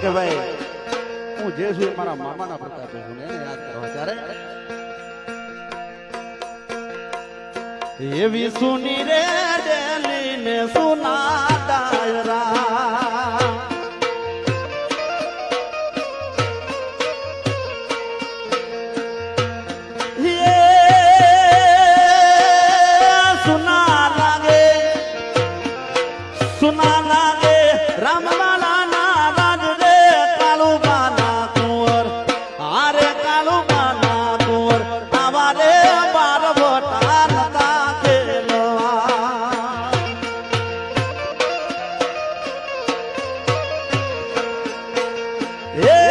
કે ભાઈ હું જે છું મારા મામાના પ્રતાપે છું એને યાદ કરવા ત્યારે એવી સુની રે ડેલી ને સુના ડાયરા સુના લાગે સુના લાગે રામા Yeah.